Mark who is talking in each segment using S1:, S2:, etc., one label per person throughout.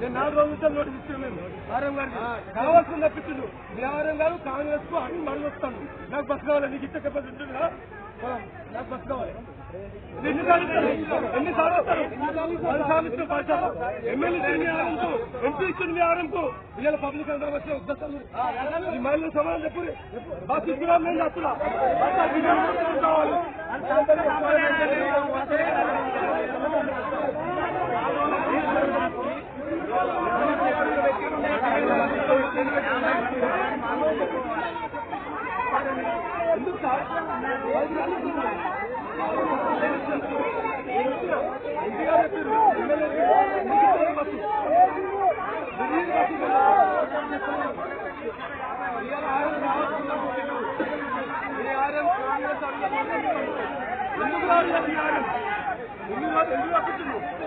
S1: నేను నాలుగు రోజుల నుంచి ఆర్ఎం గారికి కావాల్సిన తప్పించిండు మీ ఆర్ఎం గారు కాంగ్రెస్కు అన్ని మడుగొస్తాను నాకు బస్ కావాలి నీకు ఇచ్చే కెపాసిటీ నాకు బస్ కావాలి ఎన్నిసార్లు ఇస్తారు? సార్లు ఎమ్మెల్యే ఇచ్చింది మీ ఆర్ఎంకు ఎంపీ ఇచ్చింది మీ ఆర్ఎంకు ఇవాళ పబ్లిక్ అందరూ వచ్చే ఉద్దేశాలు ఈ మహిళలు సమాధానం చెప్పు నేను కావాలి ఎందుకు సార్ ఎంపీ గారు చెప్పారు ఎమ్మెల్యే ఎందుకు ఇస్తారు బస్సు ఢిల్లీ బస్సు ఇవాళ ఆర్ఎం రావాల్సిందని చెప్పారు. ఈ ఆర్ఎం ఎందుకు అధికారులు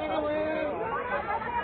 S1: ఎందుకు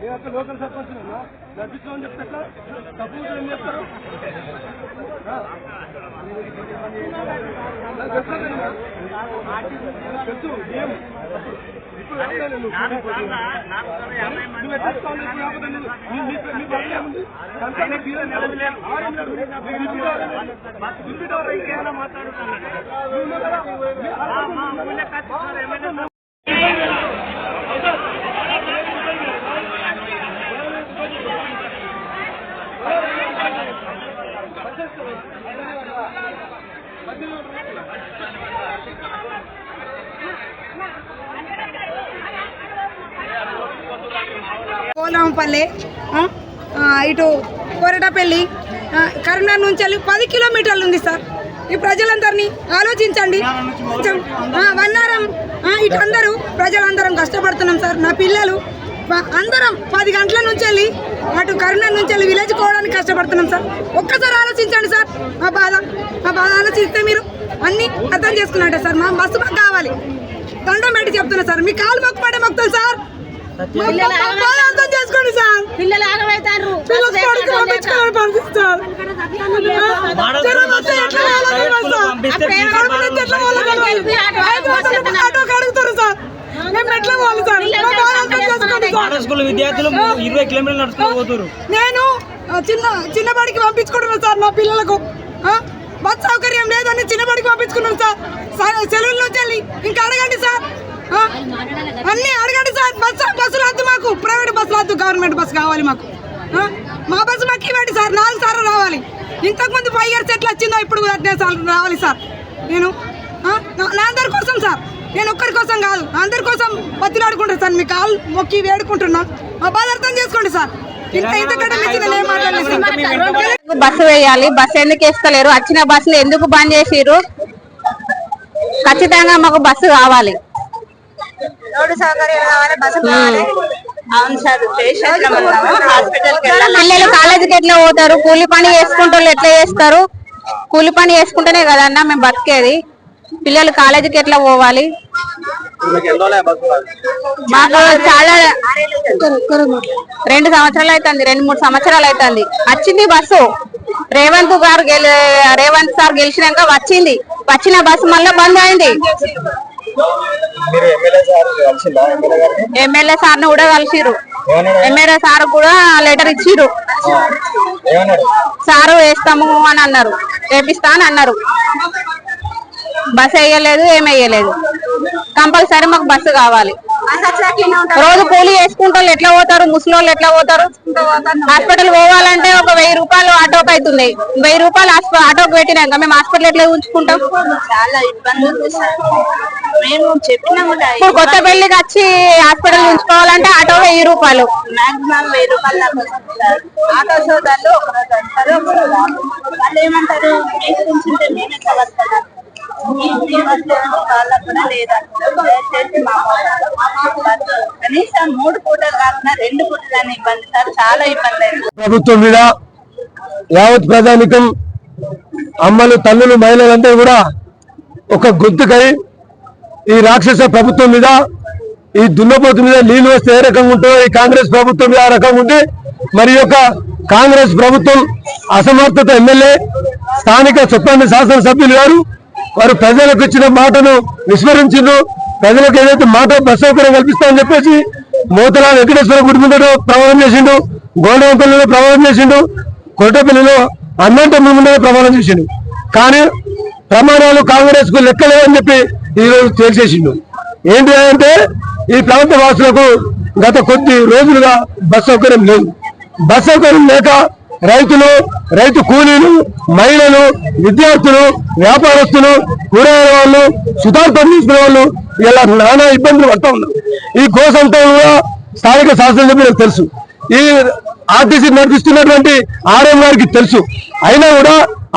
S1: నేను అక్కడ లోకల్ సర్పంచ్ నడిపించమని చెప్తే? తప్పు ఏం. నాకు తెలుసా ఏం అంటే నేను నువ్వు ఎట్లా ఇస్తావు? నీకు లేకపోతే నువ్వు- నీ- నీ- నీ పక్కన ఏముంది? అంతా నీకు తీరే నిలవదు లేదు. ఆరేం లేదు. నీకు రిపీట్ అవ్వాలి. రిపీట్ అవ్వాలి. నువ్వు ఉన్నావు కదా? మీ ఆరోగ్యం ఉందా?
S2: కోలాంపల్లె ఇటు కోరటపల్లి కరీంనగర్ నుంచి వెళ్ళి పది కిలోమీటర్లు ఉంది సార్. ఈ ప్రజలందరినీ ఆలోచించండి. కొంచెం వన్నారం ఇటు అందరూ ప్రజలందరం కష్టపడుతున్నాం సార్. నా పిల్లలు అందరం పది గంటల నుంచి వెళ్ళి అటు కరీంనగర్ నుంచి వెళ్ళి విలేజ్ పోవడానికి కష్టపడుతున్నాం సార్. ఒక్కసారి ఆలోచించండి సార్. మా బాధ మా బాధ ఆలోచిస్తే మీరు అన్ని అర్థం చేసుకున్నట్టే సార్. మా బస్సు మాకు కావాలి. దండం పెట్టి చెప్తున్నా సార్. మీ కాలు మొక్కుపడే మొక్కుతాను సార్. అర్థం చేసుకోండి సార్.
S3: పిల్లలు ఆగమవుతారు
S2: పంపిస్తారు. జ్వరం వస్తే ఎట్లా పోవాలో తెలియదు సార్. కడుపు నుంచి ఎట్లా పోవాలో తెలియదు. ఐదు వందలు ఆటోకి అడుగుతారు సార్. మేము ఎట్లా పోవాలి సార్? మా బాధ సార్.
S4: స్కూల్ విద్యార్థులు ఇరవై కిలోమీటర్లు నడుచుకుని పోతున్నారు
S2: నేను చిన్న చిన్న బడికి పంపించుకుంటున్నాను సార్ మా పిల్లలకు. బస్ సౌకర్యం లేదని చిన్న బడికి పంపించుకున్నాం సార్. సార్ సెలవుల నుంచి వెళ్ళి ఇంకా అడగండి సార్. అన్నీ అడగండి సార్. బస్సు బస్సులు వద్దు మాకు. ప్రైవేట్ బస్సులు వద్దు. గవర్నమెంట్ బస్సు కావాలి మాకు. మా బస్సు మాకు ఇవ్వండి సార్. నాలుగు సార్లు రావాలి. ఇంతకుముందు ఫైవ్ ఇయర్స్ ఎట్లా వచ్చిందో ఇప్పుడు సార్లు రావాలి సార్. నేను నా- నా అందరి కోసం సార్. నేను ఒక్కరి కోసం కాదు అందరి కోసం బతిలాడుకుంటాను సార్. మీ కాలు మొక్కి వేడుకుంటున్నా. మా బాధ అర్థం చేసుకోండి సార్.
S3: బస్సు వేయాలి? బస్సు ఎందుకు వేస్తలేరు వచ్చిన బస్సులు ఎందుకు బంద్ చేసిర్రు? ఖచ్చితంగా మాకు బస్సు కావాలి. పిల్లలు కాలేజీకి ఎట్లా పోతారు? కూలి పని చేసుకుంటే ఎట్లా చేస్తారు? కూలి పని చేసుకుంటేనే కదన్నా మేము బతికేది. పిల్లలు కాలేజీకి ఎట్లా పోవాలి? మాకు చాలా రెండు సంవత్సరాలు అవుతుంది రెండు మూడు సంవత్సరాలు అవుతుంది వచ్చింది బస్సు. రేవంత్ గారు రేవంత్ సార్ గెలిచినాక వచ్చింది. వచ్చిన బస్సు మళ్ళీ బంద్ అయింది.
S5: ఎమ్మెల్యే
S3: సార్ను కూడా కలిసిరు ఎమ్మెల్యే సార్ కూడా లెటర్ ఇచ్చిరు సారు వేస్తాము అని అన్నారు. వేపిస్తా అని అన్నారు. బస్ వేయలేదు ఏం వేయలేదు. కంపల్సరీ మాకు బస్సు కావాలి. రోజు కూలీ వేసుకుంటే ఎట్లా పోతారు? ముసలోళ్ళు ఎట్లా పోతారు? హాస్పిటల్ పోవాలంటే ఒక వెయ్యి రూపాయలు ఆటోకి అవుతుంది వెయ్యి రూపాయలు ఆటోకి పెట్టినాక మేము హాస్పిటల్ ఎట్లా ఉంచుకుంటాం
S6: చాలా ఇబ్బందులు మేము చెప్పినా కూడా
S3: ఇప్పుడు కొత్త పెళ్ళికి వచ్చి హాస్పిటల్ ఉంచుకోవాలంటే ఆటో వెయ్యి రూపాయలు.
S6: మాక్సిమం వెయ్యి రూపాయలు ఆటో సోదాలు ఒక రోజు వాళ్ళు ఏమంటారు? మీకు ఉంచుంటే వాళ్ళకు కూడా లేదంటారు దయచేసి మా కనీసం మూడు పూటలు కాకుండా రెండు పూటలని ఇబ్బంది సార్ చాలా ఇబ్బంది అయింది
S1: ప్రభుత్వం మీద యావత్ ప్రధానికం అమ్మలు తల్లులు మహిళలందరూ కూడా ఒక గుర్తుకై ఈ రాక్షస ప్రభుత్వం మీద ఈ దున్నపోతు మీద నీళ్ళు వస్తే ఏ రకంగా ఉంటుందో ఈ కాంగ్రెస్ ప్రభుత్వం మీద ఆ రకంగా ఉంది. మరి యొక్క కాంగ్రెస్ ప్రభుత్వం అసమర్థత ఎమ్మెల్యే స్థానిక చొప్పండి శాసనసభ్యులు గారు వారు ప్రజలకు ఇచ్చిన మాటను విస్మరించిండ్రు. ప్రజలకు ఏదైతే మాట బస్ సౌకర్యం కల్పిస్తామని చెప్పేసి మోతలా వెంకటేశ్వర గుడి ముందట ప్రమాణం చేసిండు. గోడవంపల్లిలో ప్రమాణం చేసిండు. కొట్టపల్లిలో అన్నంతమ్మ ముందర ప్రమాణం చేసిండు. కానీ ప్రమాణాలు కాంగ్రెస్కు లెక్కలేవని చెప్పి ఈరోజు రోజు తేల్చేసిండు. ఏంటి అంటే ఈ ప్రాంత వాసులకు గత కొద్ది రోజులుగా బస్ సౌకర్యం లేదు. బస్ సౌకర్యం లేక రైతులు రైతు కూలీలు మహిళలు విద్యార్థులు వ్యాపారస్తులు కూరగాయల వాళ్ళు సుతార్ పండించిన వాళ్ళు ఇలా నానా ఇబ్బందులు పడతా ఉన్నారు. ఈ కోసంతా కూడా స్థానిక శాసనసభ్యులకు తెలుసు. ఈ ఆర్టీసీ నడిపిస్తున్నటువంటి ఆర్ఎం గారికి తెలుసు. అయినా కూడా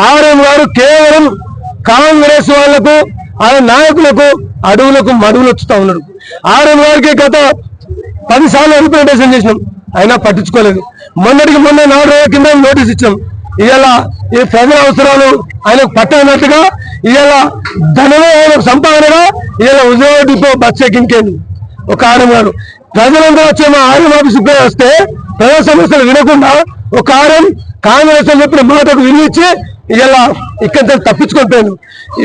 S1: ఆర్ఎం గారు కేవలం కాంగ్రెస్ వాళ్ళకు ఆయన నాయకులకు అడవులకు మడుగులు వచ్చుతా ఉన్నాడు ఆర్ఎం గారికి గత పది సార్లు రిప్రజెంటేషన్ చేసినాం. అయినా పట్టించుకోలేదు. మొన్నటికి మొన్న నాలుగు రోజుల కింద నోటీస్ ఇచ్చాం. ఇవాళ ఈ ప్రజల అవసరాలు ఆయనకు పట్టనట్టుగా ఇవాళ ధనమే ఆయనకు సంపాదనగా ఇవాళ ఉద్యోగ డిపో బస్ చెక్కింకేది ఒక ఆర్ఎం గారు. ప్రజలందరూ వచ్చే మా ఆర్ఎం ఆఫీస్ వస్తే ప్రజా సమస్యలు వినకుండా ఒక ఆర్ఎం కాంగ్రెస్ చెప్పిన మాటకు వినిచ్చి ఇలా ఇక్కడ తప్పించుకొని పోయాను.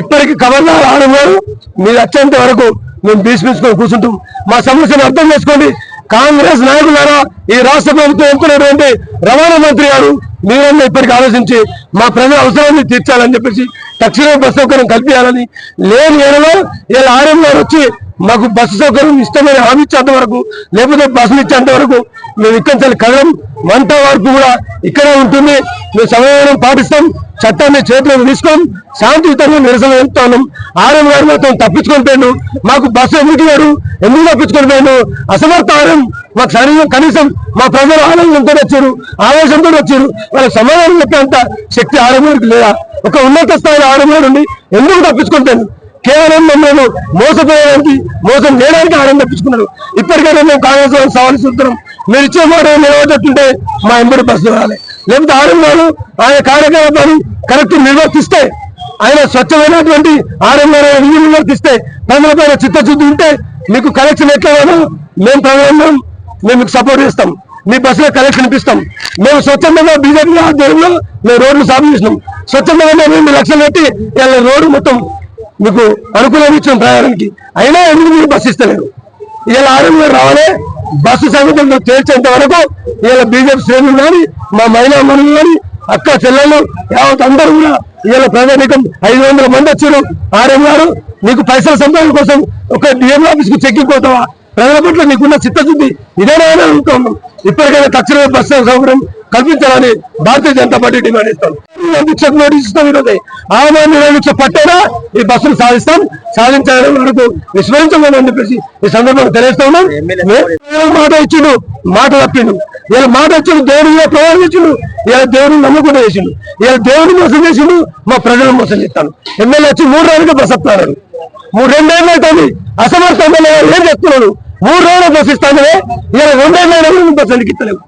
S1: ఇప్పటికి గవర్నర్ ఆర్ఎం గారు మీరు వచ్చేంత వరకు మేము భీష్మించుకొని కూర్చుంటాం. మా సమస్యను అర్థం చేసుకోండి. కాంగ్రెస్ నాయకులారా ఈ రాష్ట్ర ప్రభుత్వం ఎంచుకున్నటువంటి రవాణా మంత్రి గారు మీరన్నా ఇప్పటికి ఆలోచించి మా ప్రజల అవసరాన్ని తీర్చాలని చెప్పేసి తక్షణ బస్సు సౌకర్యం కల్పించాలని లేని ఏడలో ఇలా ఆర్ఎం గారు వచ్చి మాకు బస్సు సౌకర్యం ఇష్టమైన హామీ ఇచ్చేంత వరకు లేకపోతే బస్సులు ఇచ్చేంత వరకు మేము ఇక్కడి నుంచి కదలం వంట వరకు కూడా ఇక్కడే ఉంటుంది. మేము సమయం పాటిస్తాం చట్టాన్ని చేతిలోకి తీసుకోం శాంతియుతంగా నిరసన చెప్తాను ఆర్ఎం గారు మొత్తం తప్పించుకొని పోయాను మాకు బస్సు ఎందుకు గారు ఎందుకు తప్పించుకొని పోయాను అసమర్థ ఆర్ఎం మాకు శరీరం కనీసం మా ప్రజలు ఆనందంతో వచ్చారు ఆవేశంతో వచ్చారు. వాళ్ళ సమాధానం చెప్పేంత శక్తి ఆర్ఎం గారికి లేదా? ఒక ఉన్నత స్థాయిలో ఆర్ఎం గారు ఉండి ఎందుకు తప్పించుకుంటాను కేవలం మమ్మల్ని మోసపోయడానికి మోసం చేయడానికి ఆనందం తప్పించుకున్నారు ఇప్పటికైనా మేము కాంగ్రెస్ సవాల్ చూస్తున్నాం మీరు ఇచ్చే మాట నిలబెట్టుంటే మా ఎంబడి బస్సు రాలే. లేకపోతే ఆర్ఎం గారు ఆయన కార్యకలాపాలు కరెక్ట్ నిర్వర్తిస్తే ఆయన స్వచ్ఛమైనటువంటి ఆర్ఎం గారు విధులు నిర్వర్తిస్తే ప్రజల పైన చిత్తశుద్ధి ఉంటే మీకు కలెక్షన్ ఎట్లా మేము ప్రజలను మేము మీకు సపోర్ట్ చేస్తాం. మీ బస్సులో కలెక్షన్ ఇప్పిస్తాం. మేము స్వచ్ఛందంగా బీజేపీ ఆధ్వర్యంలో మేము రోడ్లు సాగు చేసినాం. స్వచ్ఛందంగా మేము లక్షలు పెట్టి ఇలా రోడ్డు మొత్తం మీకు అనుకూలం ఇచ్చిన ప్రయాణానికి అయినా ఎందుకు మీరు బస్సు ఇస్తలేరు. ఇలా ఆరోగ్యం రావాలి బస్సు సౌకర్యం తేల్చేంత వరకు ఇవాళ బీజేపీ శ్రేణులు కానీ మా మహిళా మనులు కానీ అక్క చెల్లెలు యావత్ అందరూ కూడా ఇవాళ ప్రజానీకం ఐదు వందల మంది వచ్చారు. ఆర్ఎం గారు నీకు పైసల సంపాదన కోసం ఒక డిఎం ఆఫీస్కు చెక్కి పోతావా? ప్రజల పట్ల నీకున్న చిత్తశుద్ధి ఇదేనా అని ఇప్పటికైనా తక్షణమే బస్సు సౌకర్యం కల్పించాలని భారతీయ జనతా పార్టీ డిమాండ్ ఇస్తాం దీక్షకు నోటీస్ ఇస్తాం ఈరోజు ఆమె నిర్వహించే పట్టేనా ఈ బస్సును సాధిస్తాం. సాధించడం వరకు విస్మరించమని చెప్పేసి ఈ సందర్భంగా తెలియజేస్తా ఉన్నాం. మాట ఇచ్చిండు? మాట తప్పిండు. ఇలా మాట ఇచ్చిండు దేవుడు ఇలా ఇలా దేవుడిని నమ్మకుండా చేసిండు. ఇలా దేవుడిని మోసం చేసిండు. మా ప్రజలను మోసం చేస్తాను ఎమ్మెల్యే వచ్చి మూడు రోజులుగా బస్ మూడు రెండేళ్ళు అవుతుంది. అసమర్థ ఎమ్మెల్యే ఏం చెప్తున్నాడు? మూడు రోజులు బస్ ఇస్తాను ఇలా రెండేళ్ళు బస్ ఎందుకు ఇస్తలేవు?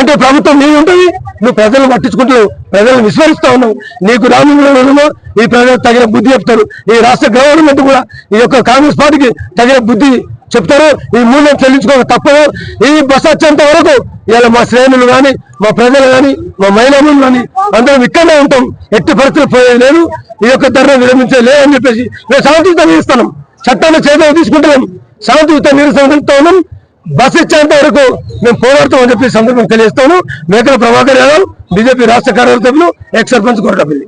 S1: అంటే ప్రభుత్వం నీ ఉంటుంది నువ్వు ప్రజలను పట్టించుకుంటున్నావు ప్రజలను విస్మరిస్తా ఉన్నావు. నీకు రానున్న ఈ ప్రజలు తగిన బుద్ధి చెప్తారు. ఈ రాష్ట్ర గవర్నమెంట్ కూడా ఈ యొక్క కాంగ్రెస్ పార్టీకి తగిన బుద్ధి చెప్తారు. ఈ మూల్యం చెల్లించుకోక తప్పదు. ఈ బస్ వచ్చేంత వరకు ఇలా మా శ్రేణులు కానీ మా ప్రజలు కానీ మా మహిళలు కానీ అందరం ఇక్కడనే ఉంటాం. ఎట్టి పరిస్థితులు పోయేది లేదు. ఈ యొక్క ధర విరమించే లేదని చెప్పేసి మేము శాంతియుతంగా ఇస్తున్నాం చట్టాన్ని చేతిలో తీసుకుంటున్నాం. శాంతియుత నిరసనతో ఉన్నాం. బస్ ఇచ్చేంత వరకు మేము పోరాడుతామని చెప్పి సందర్భం తెలియజేస్తాను. మేకల ప్రభాకర్ యాదవ్ బీజేపీ రాష్ట్ర కార్యదర్శులు ఎక్స్ సర్పంచ్ కోరటపల్లి.